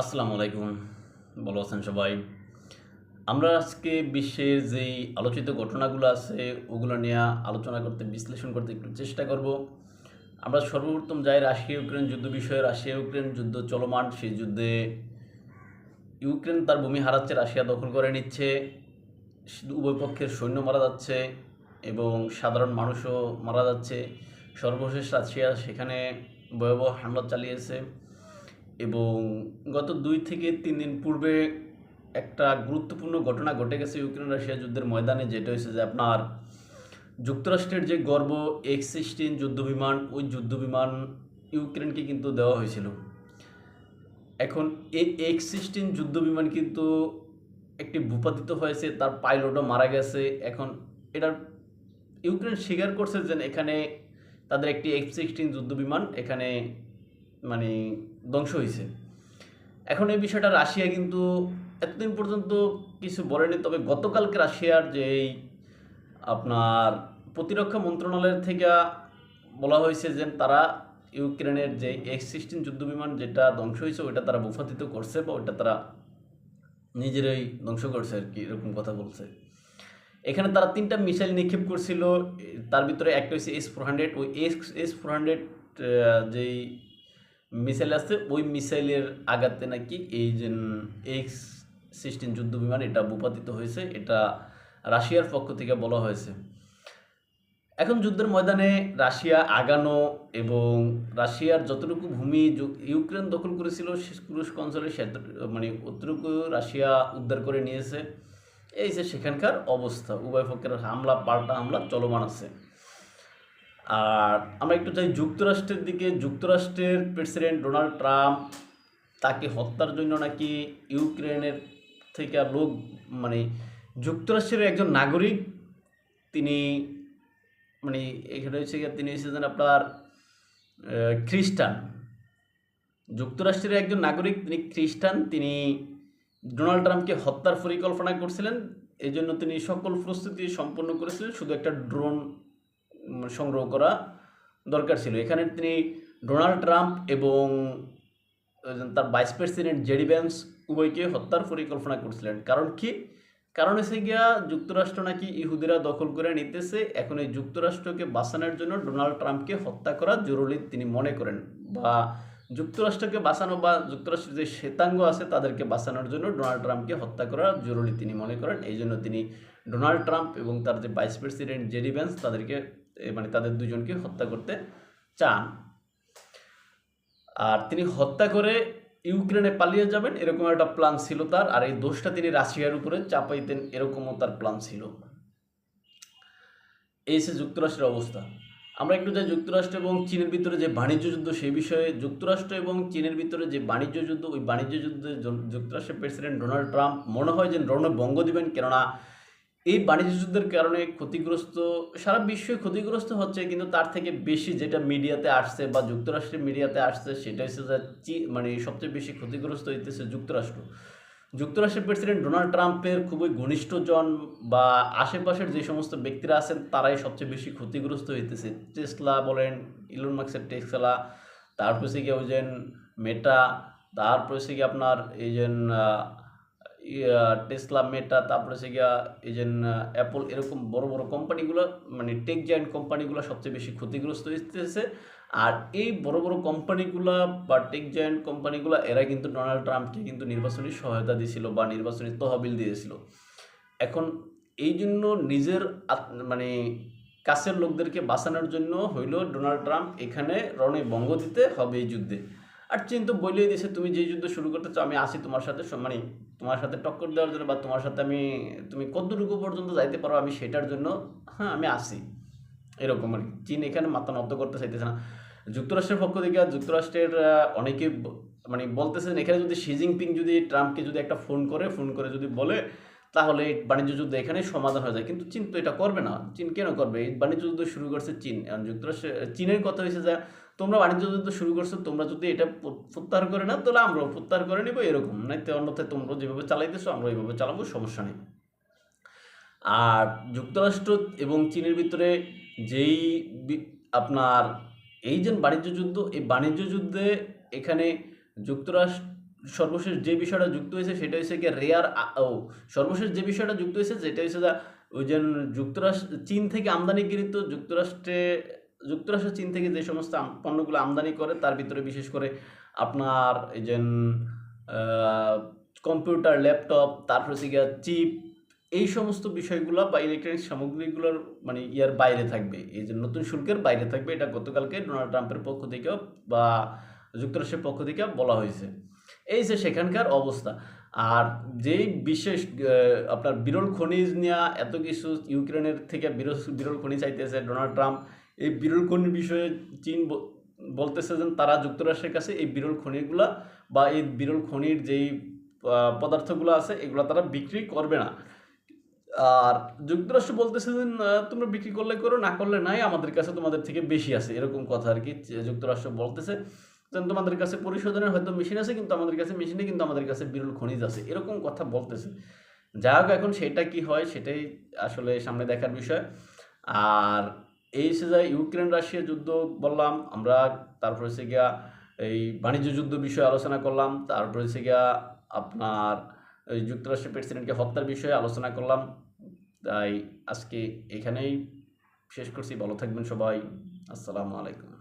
আসসালামু আলাইকুম। ভালো আছেন সবাই? আমরা আজকে বিশ্বের যেই আলোচিত ঘটনাগুলো আছে, ওগুলো নিয়ে আলোচনা করতে, বিশ্লেষণ করতে একটু চেষ্টা করব। আমরা সর্বপ্রথম যাই রাশিয়া ইউক্রেন যুদ্ধ বিষয়ে। রাশিয়া ইউক্রেন যুদ্ধ চলমান। সেই যুদ্ধে ইউক্রেন তার ভূমি হারাচ্ছে, রাশিয়া দখল করে নিচ্ছে। উভয় পক্ষের সৈন্য মারা যাচ্ছে এবং সাধারণ মানুষও মারা যাচ্ছে। সর্বশেষ রাশিয়া সেখানে ভয়াবহ হামলা চালিয়েছে। এবং গত দুই থেকে তিন দিন পূর্বে একটা গুরুত্বপূর্ণ ঘটনা ঘটে গেছে ইউক্রেন রাশিয়া যুদ্ধের ময়দানে, যেটা হয়েছে যে আপনার যুক্তরাষ্ট্রের যে গর্ব এক্স সিক্সটিন যুদ্ধবিমান, ওই যুদ্ধবিমান ইউক্রেনকে কিন্তু দেওয়া হয়েছিল। এখন এই এক্স সিক্সটিন যুদ্ধবিমান কিন্তু একটি ভূপাতিত হয়েছে, তার পাইলটও মারা গেছে। এখন এটার, ইউক্রেন স্বীকার করছে যে এখানে তাদের একটি এফ সিক্সটিন যুদ্ধবিমান, এখানে মানে ধ্বংস হয়েছে এখন এই বিষয়টা রাশিয়া কিন্তু এতদিন পর্যন্ত কিছু বলেনি, তবে গতকালকে রাশিয়ার যেই আপনার প্রতিরক্ষা মন্ত্রণালয়ের থেকে বলা হয়েছে যে তারা ইউক্রেনের যে এক্স সিক্সটিন যুদ্ধবিমান যেটা ধ্বংস হয়েছে ওইটা তারা ভূপাতিত করছে বা ওইটা তারা নিজেরাই ধ্বংস করছে আর কি, এরকম কথা বলছে। এখানে তারা তিনটা মিসাইল নিক্ষেপ করছিল, তার ভিতরে একটা হচ্ছে এস ফোর হান্ড্রেড, ওই এস এস ফোর হান্ড্রেড যেই মিসাইল আছে ওই মিসাইলের আঘাতে নাকি এই যে এক্স সিক্সটিন যুদ্ধ বিমান এটা ভূপাতিত হয়েছে, এটা রাশিয়ার পক্ষ থেকে বলা হয়েছে। এখন যুদ্ধের ময়দানে রাশিয়া আগানো এবং রাশিয়ার যতটুকু ভূমি ইউক্রেন দখল করেছিল কুরস্ক অঞ্চলে মানে অতটুকু রাশিয়া উদ্ধার করে নিয়েছে। এই যে সেখানকার অবস্থা, উভয় পক্ষের হামলা, পাল্টা হামলা চলমান আছে। আর আমরা একটু চাই যুক্তরাষ্ট্রের দিকে। যুক্তরাষ্ট্রের প্রেসিডেন্ট ডোনাল্ড ট্রাম্প তাকে হত্যার জন্য নাকি ইউক্রেনের থেকে লোক মানে যুক্তরাষ্ট্রের একজন নাগরিক, তিনি মানে এখানে হচ্ছে তিনি এসেছেন আপনার খ্রিস্টান। যুক্তরাষ্ট্রের একজন নাগরিক, তিনি খ্রিস্টান, তিনি ডোনাল্ড ট্রাম্পকে হত্যার পরিকল্পনা করছিলেন। এই জন্য তিনি সকল প্রস্তুতি সম্পন্ন করেছিলেন। শুধু একটা ড্রোন সংগ্রহ করা দরকার ছিল। এখানে তিনি ডোনাল্ড ট্রাম্প এবং তার ভাইস প্রেসিডেন্ট জেডি ব্যান্স উভয়কে হত্যার পরিকল্পনা করছিলেন। কারণ কি? কারণ এসে গিয়া যুক্তরাষ্ট্র নাকি ইহুদিরা দখল করে নিতেছে। এখন এই যুক্তরাষ্ট্রকে বাঁচানোর জন্য ডোনাল্ড ট্রাম্পকে হত্যা করা জরুরি তিনি মনে করেন বা যুক্তরাষ্ট্রকে বাঁচানো বা যুক্তরাষ্ট্রের যে শ্বেতাঙ্গ আছে তাদেরকে বাঁচানোর জন্য ডোনাল্ড ট্রাম্পকে হত্যা করা জরুরি তিনি মনে করেন। এই জন্য তিনি ডোনাল্ড ট্রাম্প এবং তার যে ভাইস প্রেসিডেন্ট জেডি ব্যান্স তাদেরকে মানে তাদের দুজনকে হত্যা করতে চান। আর তিনি হত্যা করে ইউক্রেনে পালিয়ে যাবেন, এরকম একটা প্ল্যান ছিল তার, আর এই দোষটা তিনি রাশিয়ার উপরে চাপাইতেন, এরকমও তার প্ল্যান ছিল। এই সে যুক্তরাষ্ট্রের অবস্থা। আমরা একটু যাই যুক্তরাষ্ট্র এবং চীনের ভিতরে যে বাণিজ্য যুদ্ধ, সেই বিষয়ে যুক্তরাষ্ট্র এবং চীনের ভিতরে যে বাণিজ্য যুদ্ধ, ওই বাণিজ্য যুদ্ধে যুক্তরাষ্ট্রের প্রেসিডেন্ট ডোনাল্ড ট্রাম্প মনে হয় যে রণে বঙ্গ দিবেন, কেননা এই বাণিজ্য যুদ্ধের কারণে ক্ষতিগ্রস্ত, সারা বিশ্বই ক্ষতিগ্রস্ত হচ্ছে, কিন্তু তার থেকে বেশি যেটা মিডিয়াতে আসছে বা যুক্তরাষ্ট্রের মিডিয়াতে আসছে, সেটা হচ্ছে যে মানে সবচেয়ে বেশি ক্ষতিগ্রস্ত হইতেছে যুক্তরাষ্ট্র। যুক্তরাষ্ট্রের প্রেসিডেন্ট ডোনাল্ড ট্রাম্পের খুবই ঘনিষ্ঠজন বা আশেপাশের যে সমস্ত ব্যক্তিরা আছেন, তারাই সবচেয়ে বেশি ক্ষতিগ্রস্ত হইতেছে। টেসলা বলেন, ইলন মার্কসের টেসলা, তারপর হচ্ছে গিয়ে ওই যে মেটা, তারপর হচ্ছে গিয়ে আপনার এই যে টেসলা মেটা তারপরে হচ্ছে গিয়া, এই যে অ্যাপল এরকম বড় বড় কোম্পানিগুলো মানে টেক জায়ান্ট কোম্পানিগুলো সবচেয়ে বেশি ক্ষতিগ্রস্ত হইতেছে। আর এই বড় বড় কোম্পানিগুলো বা টেক জায়ান্ট কোম্পানিগুলো, এরা কিন্তু ডোনাল্ড ট্রাম্পকে কিন্তু নির্বাচনী সহায়তা দিয়েছিল বা নির্বাচনী তহবিল দিয়েছিল। এখন এই জন্য নিজের মানে কাছের লোকদেরকে বাঁচানোর জন্য হইল ডোনাল্ড ট্রাম্প এখানে রণে বঙ্গ দিতে হবে এই যুদ্ধে। আর চীন তো বলেই দিয়েছে তুমি যে যুদ্ধ শুরু করতে চাও, আমি আসি তোমার সাথে মানে তোমার সাথে টক্কর দেওয়ার জন্য বা তোমার সাথে আমি, তুমি কতটুকু পর্যন্ত যাইতে পারো আমি সেটার জন্য হ্যাঁ আমি আসি। এরকম আর চীন এখানে মাথা নত করতে চাইতেছে না। যুক্তরাষ্ট্রের পক্ষ থেকে যুক্তরাষ্ট্রের অনেকে মানে বলতেছেন, এখানে যদি শি জিনপিং যদি ট্রাম্পকে যদি একটা ফোন করে ফোন করে যদি বলে, তাহলে বাণিজ্য যুদ্ধ এখানেই সমাধান হয়ে যায়। কিন্তু চীন তো এটা করবে না। চীন কেন করবে? এই বাণিজ্য যুদ্ধ শুরু করছে চীন। এখন যুক্তরাষ্ট্র চীনের কথা হয়েছে যে তোমরা বাণিজ্য যুদ্ধ শুরু করছ, তোমরা যদি এটা প্রত্যাহার করে না তাহলে আমরাও প্রত্যাহার করে নিবো এরকম। তো অন্যথায় তোমরা যেভাবে চালাইতেছো আমরা ওইভাবে চালাবো, সমস্যা নেই। আর যুক্তরাষ্ট্র এবং চীনের ভিতরে যেই আপনার এই যে বাণিজ্য যুদ্ধ, এই বাণিজ্য যুদ্ধে এখানে যুক্তরাষ্ট্র সর্বশেষ যে বিষয়টা যুক্ত হয়েছে, সেটা হচ্ছে কি রেয়ার ও, সর্বশেষ যে বিষয়টা যুক্ত হয়েছে, যেটা হচ্ছে যা ওই যে যুক্তরাষ্ট্র, চীন থেকে আমদানিকৃত যুক্তরাষ্ট্রে যুক্তরাষ্ট্র, চীন থেকে যে সমস্ত পণ্যগুলো আমদানি করে, তার ভিতরে বিশেষ করে আপনার এই যে কম্পিউটার, ল্যাপটপ, তারপর হচ্ছে গিয়া চিপ, এই সমস্ত বিষয়গুলো বা ইলেকট্রনিক সামগ্রীগুলোর মানে ইয়ার বাইরে থাকবে। এই যে নতুন শুল্কের বাইরে থাকবে, এটা গতকালকে ডোনাল্ড ট্রাম্পের পক্ষ থেকে বা যুক্তরাষ্ট্রের পক্ষ থেকে বলা হয়েছে। এই যে সেখানকার অবস্থা। আর যেই বিশেষ আপনার বিরল খনিজ নিয়ে এত কিছু ইউক্রেনের থেকে বিরল বিরল খনিজ চাইতেছে ডোনাল্ড ট্রাম্প, এই বিরল খনির বিষয়ে চীন বলতেছে যে তারা যুক্তরাষ্ট্রের কাছে এই বিরল খনিগুলা বা এই বিরল খনির যেই পদার্থগুলো আছে এগুলো তারা বিক্রি করবে না। আর যুক্তরাষ্ট্র বলতেছে যে তোমরা বিক্রি করলে করো, না করলে নাই, আমাদের কাছে তোমাদের থেকে বেশি আছে। এরকম কথা আর কি যুক্তরাষ্ট্র বলতেছে। যে তোমাদের কাছে পরিশোধনের হয়তো মেশিন আছে, কিন্তু আমাদের কাছে মেশিনে কিন্তু আমাদের কাছে বিরল খনিজ আছে। এরকম কথা বলতেছে। যাই হোক এখন সেটা কি হয় সেটাই আসলে সামনে দেখার বিষয়। আর এই সে যায় ইউক্রেন রাশিয়া যুদ্ধ বললাম, আমরা তারপর হচ্ছে গিয়া এই বাণিজ্য যুদ্ধ বিষয়ে আলোচনা করলাম, তারপর হচ্ছে গিয়া আপনার যুক্তরাষ্ট্রের প্রেসিডেন্টকে হত্যার বিষয়ে আলোচনা করলাম। তাই আজকে এখানেই শেষ করছি। ভালো থাকবেন সবাই। আসসালামু আলাইকুম।